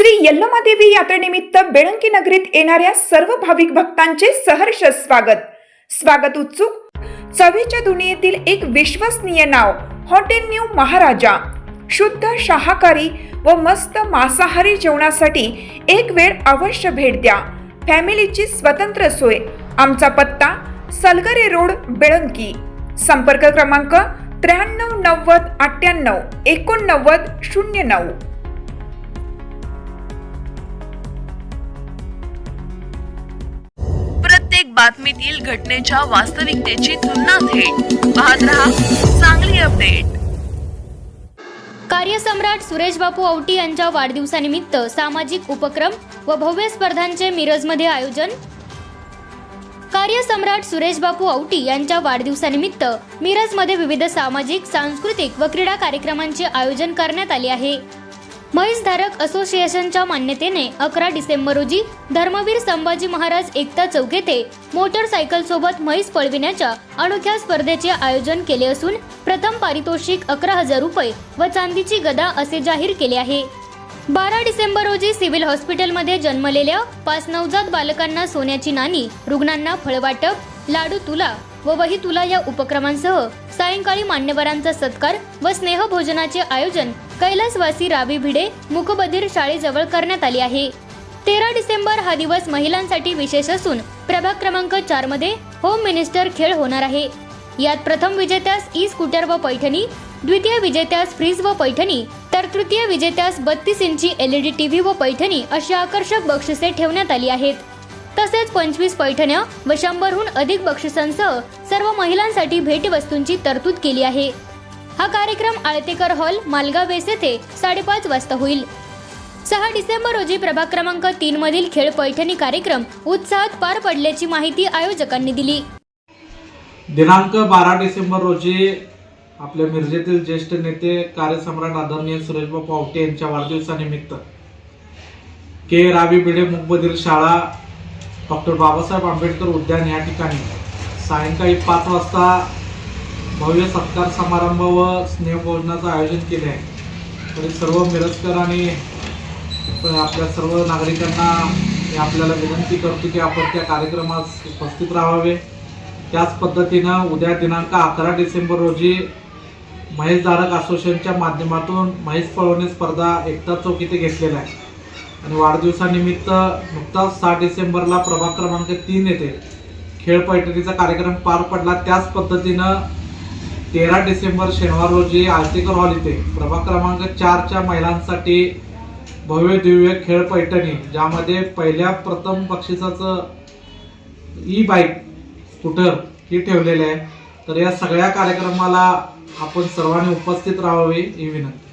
श्री यल्लमादेवी यात्रेनिमित्त बेळंकी नगरीत येणाऱ्या सर्व भाविक भक्तांचे सहर्ष स्वागत. स्वागत उत्सुक. चवीच्या दुनियेतील एक विश्वसनीय नाव हॉटेल न्यू महाराजा. शुद्ध शाकाहारी व मस्त मांसाहारी जेवणासाठी एक वेळ अवश्य भेट द्या. फॅमिलीची स्वतंत्र सोय. आमचा पत्ता सलगरे रोड बेळंकी. संपर्क क्रमांक त्र्याण्णव नव्वद अठ्ठ्याण्णव एकोणनव्वद शून्य नऊ. बातमीतील घटनेच्या वास्तविकतेची तुलना थेट. पाहत रहा चांगली अपडेट. कार्यसम्राट सुरेश बापू औटी यांच्या वाढदिवसानिमित्त सामाजिक उपक्रम व भव्य स्पर्धांचे मिरजमध्ये आयोजन. कार्यसम्राट सुरेश बापू औटी यांच्या वाढदिवसानिमित्त मिरजमध्ये विविध सामाजिक सांस्कृतिक व क्रीडा कार्यक्रमांचे आयोजन करण्यात आले आहे. म्हैसधारक असोसिएशनच्या मान्यतेने अकरा डिसेंबर रोजी धर्मवीर संभाजी महाराज एकता चौक येथे मोटरसायकल सोबत म्हैस पळविण्याच्या अनोख्या स्पर्धेचे आयोजन केले असून प्रथम पारितोषिक अकरा हजार रुपये व चांदीची गदा असे जाहीर केले आहे. बारा डिसेंबर रोजी सिव्हिल हॉस्पिटलमध्ये जन्मलेल्या पाच नवजात बालकांना सोन्याची नाणी रुग्णांना फळवाटप लाडू तुला व वही तुला या उपक्रमांसह सायंकाळी मान्यवरांचा सत्कार व स्नेहभोजनाचे आयोजन कैलासवासी रावी भिडे मुकबधीर शाळेजवळ करण्यात आली आहे. तेरा डिसेंबर हा दिवस महिलांसाठी विशेष असून प्रभाग क्रमांक चारमध्ये होम मिनिस्टर खेळ होणार आहे. यात प्रथम विजेत्यास ई स्कूटर व पैठणी द्वितीय विजेत्यास फ्रीज व पैठणी तर तृतीय विजेत्यास बत्तीस इंची एलईडी टीव्ही व पैठणी अशी आकर्षक बक्षिसे ठेवण्यात आली आहेत. तसेच पंचवीस पैठण्या व शंभरहून अधिक बक्षिसांसह सर्व महिलांसाठी भेटवस्तूंची तरतूद केली आहे. हा कार्यक्रम आळतेकर हॉल मालगाव वेस येथे साडेपाच वाजता होईल. सहा डिसेंबर रोजी प्रभाग क्रमांक तीन मधील खेळ पैठणी कार्यक्रम उत्साहात पार पडल्याची माहिती आयोजकांनी दिली. दिनांक बारा डिसेंबर रोजी आपल्या मिरजेतील ज्येष्ठ नेते कार्यसम्राट आदरणीय सुरेशबाब पावटे यांच्या वाढदिवसानिमित्त के. रावी भिडे मुकबधीर शाळा डॉक्टर बाबासाहेब आंबेडकर उद्यान या ठिकाणी सायंकाळी पाच वाजता भव्य सत्कार समारंभ व स्नेहभोजनाचं आयोजन केले आहे. तरी सर्व मिरजकर आणि आपल्या सर्व नागरिकांना मी आपल्याला विनंती करतो की आपण त्या कार्यक्रमास उपस्थित राहावे. त्याच पद्धतीनं उद्या दिनांक अकरा डिसेंबर रोजी महेशधारक असोसिएशनच्या माध्यमातून महेश पळवणे स्पर्धा एकता चौक इथे घेतलेला आहे. आणि वाढदिवसानिमित्त नुकताच सहा डिसेंबरला प्रभाग क्रमांक तीन येथे खेळ पैठणीचा कार्यक्रम पार पडला. त्याच पद्धतीनं तेरा डिसेंबर शनिवार रोजी आळतेकर हॉल इथे. प्रभाग क्रमांक चारच्या महिलांसाठी भव्य दिव्य खेळ पैठणी ज्यामध्ये पहिल्या प्रथम बक्षिसाचं ई बाईक स्कूटर ही ठेवलेलं आहे. तर या सगळ्या कार्यक्रमाला आपण सर्वांनी उपस्थित राहावे ही विनंती.